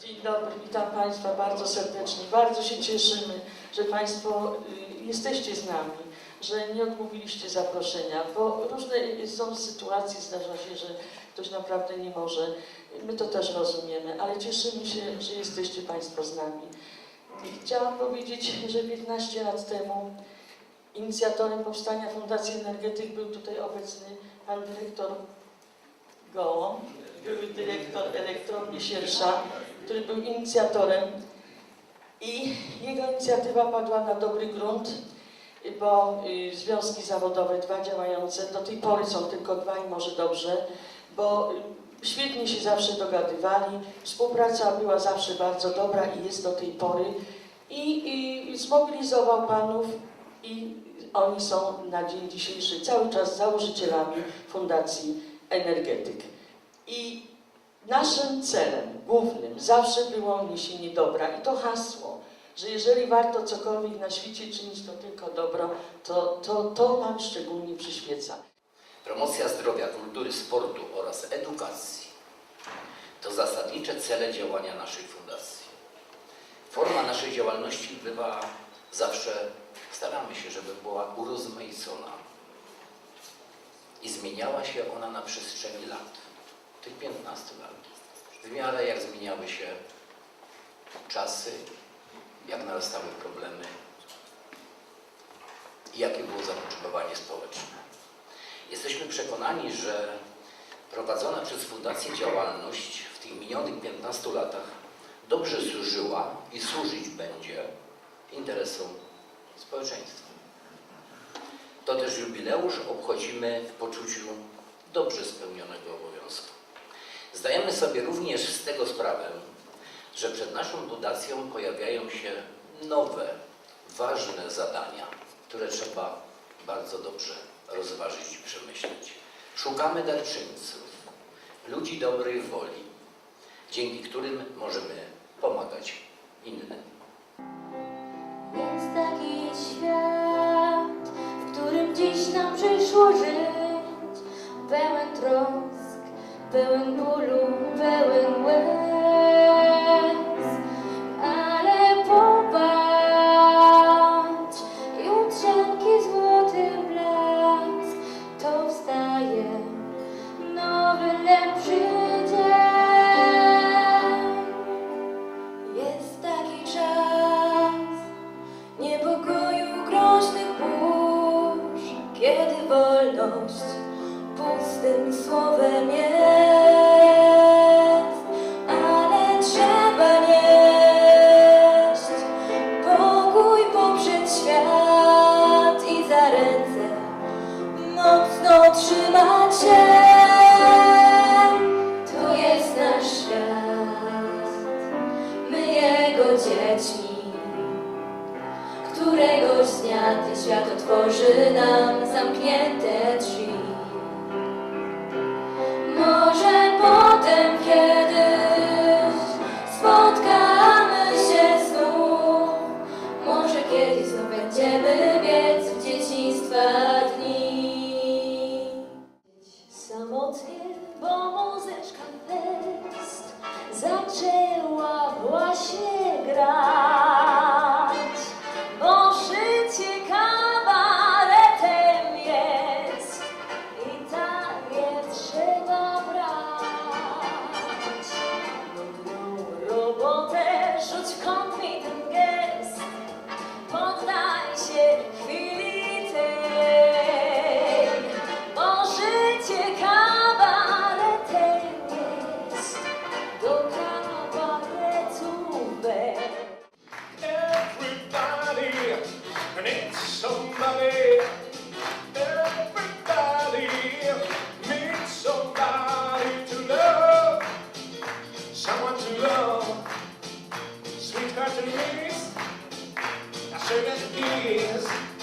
Dzień dobry, witam Państwa bardzo serdecznie. Bardzo się cieszymy, że Państwo y, jesteście z nami, że nie odmówiliście zaproszenia, bo różne są sytuacje, zdarza się, że ktoś naprawdę nie może. My to też rozumiemy, ale cieszymy się, że jesteście Państwo z nami. Chciałam powiedzieć, że 15 lat temu inicjatorem powstania Fundacji Energetyk był tutaj obecny pan dyrektor Gołąb, były dyrektor elektrowni Siersza, który był inicjatorem i jego inicjatywa padła na dobry grunt, bo y, związki zawodowe, dwa działające, do tej pory są tylko dwa i może dobrze, bo y, świetnie się zawsze dogadywali, współpraca była zawsze bardzo dobra i jest do tej pory i, i zmobilizował panów i oni są na dzień dzisiejszy cały czas założycielami Fundacji Energetyk. I naszym celem głównym zawsze było niesienie dobra i to hasło, że jeżeli warto cokolwiek na świecie czynić, to tylko dobro, to, to, to nam szczególnie przyświeca. Promocja zdrowia, kultury, sportu oraz edukacji to zasadnicze cele działania naszej fundacji. Forma naszej działalności bywa zawsze, staramy się, żeby była urozmaicona i zmieniała się ona na przestrzeni lat, tych 15 lat. W miarę jak zmieniały się czasy, jak narastały problemy i jakie było zapotrzebowanie społeczne. Jesteśmy przekonani, że prowadzona przez Fundację działalność w tych minionych 15 latach dobrze służyła i służyć będzie interesom społeczeństwa. To też jubileusz obchodzimy w poczuciu dobrze spełnionego obowiązku. Zdajemy sobie również z tego sprawę, że przed naszą fundacją pojawiają się nowe, ważne zadania, które trzeba bardzo dobrze rozważyć i przemyśleć. Szukamy darczyńców, ludzi dobrej woli, dzięki którym możemy pomagać innym. Jest taki świat, pełen bólu, pełen łez. Ale popatrz, jutrzenki złoty blask, to wstaje nowy, lepszy dzień. Jest taki czas niepokoju, groźnych burz, kiedy wolność pustym słowem jest, nam zamknięte drzwi. Może potem kiedyś spotkamy się znów. Może kiedyś znów będziemy biec w dzieciństwa dni. Samotnie, bo muzyczka fest zaczęła Sweetheart to miss. I